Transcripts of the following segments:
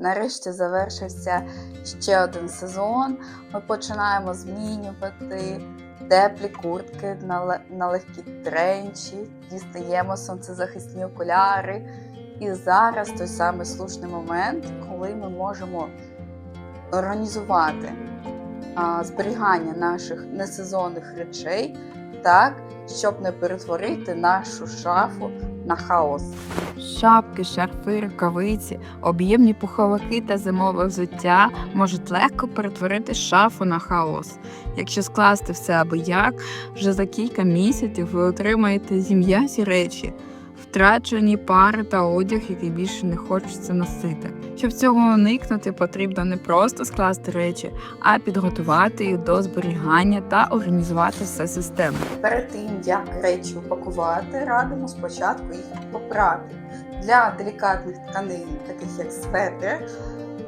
Нарешті завершився ще один сезон. Ми починаємо змінювати теплі куртки на, ле- на легкі тренчі, дістаємо сонцезахисні окуляри. І зараз той самий слушний момент, коли ми можемо організувати а, зберігання наших несезонних речей так, щоб не перетворити нашу шафу на хаос. Шапки, шарфи, рукавиці, об'ємні пуховики та зимове взуття можуть легко перетворити шафу на хаос. Якщо скласти все або як, вже за кілька місяців ви отримаєте зім'язі речі, втрачені пари та одяг, який більше не хочеться носити. Щоб цього уникнути, потрібно не просто скласти речі, а підготувати їх до зберігання та організувати все системно. Перед тим, як речі упакувати, радимо спочатку їх попрати. Для делікатних тканин, таких як светр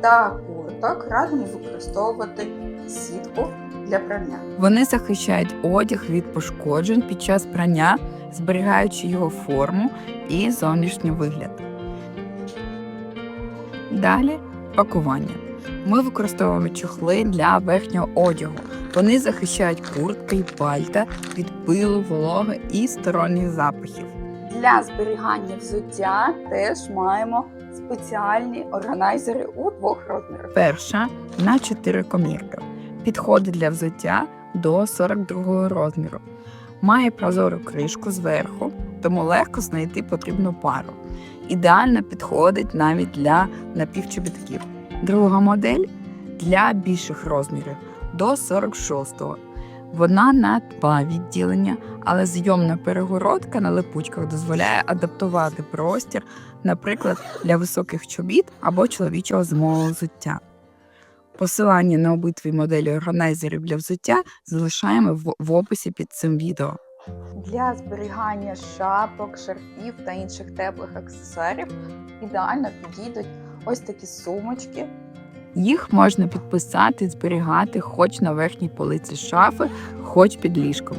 та курток, радимо використовувати сітку для прання. Вони захищають одяг від пошкоджень під час прання, зберігаючи його форму і зовнішній вигляд. Далі пакування. Ми використовуємо чохли для верхнього одягу. Вони захищають куртки і пальта від пилу, вологи і сторонніх запахів. Для зберігання взуття теж маємо спеціальні органайзери у двох розмірах. Перша на 4 комірки. Підходить для взуття до 42 розміру. Має прозору кришку зверху, тому легко знайти потрібну пару. Ідеально підходить навіть для напівчобітків. Друга модель для більших розмірів до 46-го. Вона на два відділення, але зйомна перегородка на липучках дозволяє адаптувати простір, наприклад, для високих чобіт або чоловічого зимового взуття. Посилання на обидві моделі органайзерів для взуття залишаємо в, описі під цим відео. Для зберігання шапок, шарфів та інших теплих аксесуарів ідеально підійдуть ось такі сумочки. Їх можна підписати зберігати хоч на верхній полиці шафи, хоч під ліжком.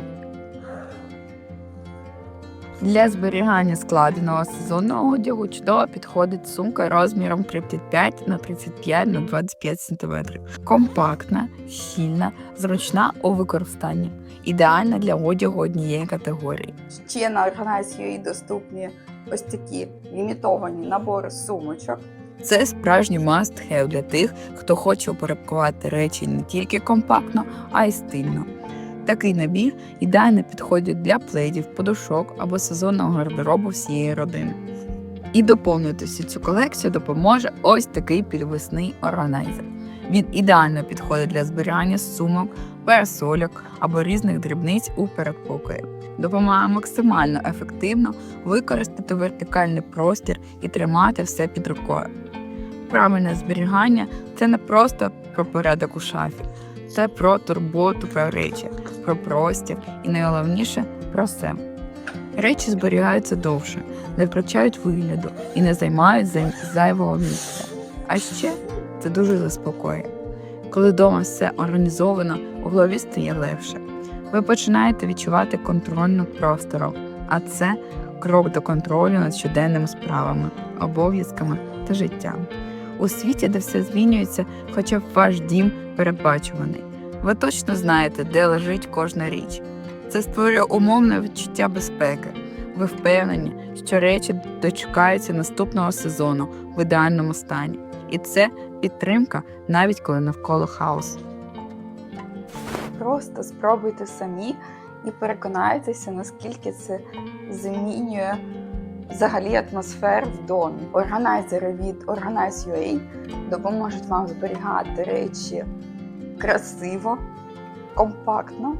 Для зберігання складеного сезонного одягу чудово підходить сумка розміром 35 на 35 на 25 см. Компактна, щільна, зручна у використанні. Ідеальна для одягу однієї категорії. Ще на Organize.ua доступні ось такі лімітовані набори сумочок. Це справжній must-have для тих, хто хоче упорядкувати речі не тільки компактно, а й стильно. Такий набір ідеально підходить для пледів, подушок або сезонного гардеробу всієї родини. І доповнити всю цю колекцію допоможе ось такий підвесний органайзер. Він ідеально підходить для зберігання сумок, парасольок або різних дрібниць у передпокої. Допомагає максимально ефективно використати вертикальний простір і тримати все під рукою. Правильне зберігання це не просто про порядок у шафі, це про турботу про речі, про простір і найголовніше про себе. Речі зберігаються довше, не втрачають вигляду і не займають зайвого місця. А ще це дуже заспокоює. Коли вдома все організовано, у голові стає легше. Ви починаєте відчувати контроль над простором, а це крок до контролю над щоденними справами, обов'язками та життям. У світі, де все змінюється, хоча б ваш дім передбачуваний. Ви точно знаєте, де лежить кожна річ. Це створює умовне відчуття безпеки. Ви впевнені, що речі дочекаються наступного сезону в ідеальному стані. І це підтримка, навіть коли навколо хаос. Просто спробуйте самі і переконайтеся, наскільки це змінює взагалі атмосферу в домі. Органайзери від Organize.ua допоможуть вам зберігати речі красиво, компактно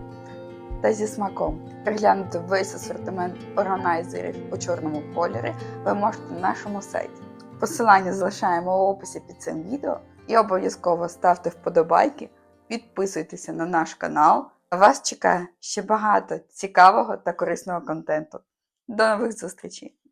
та зі смаком. Переглянути весь асортимент органайзерів у чорному кольорі ви можете на нашому сайті. Посилання залишаємо в описі під цим відео і обов'язково ставте вподобайки, підписуйтеся на наш канал. Вас чекає ще багато цікавого та корисного контенту. До нових зустрічей!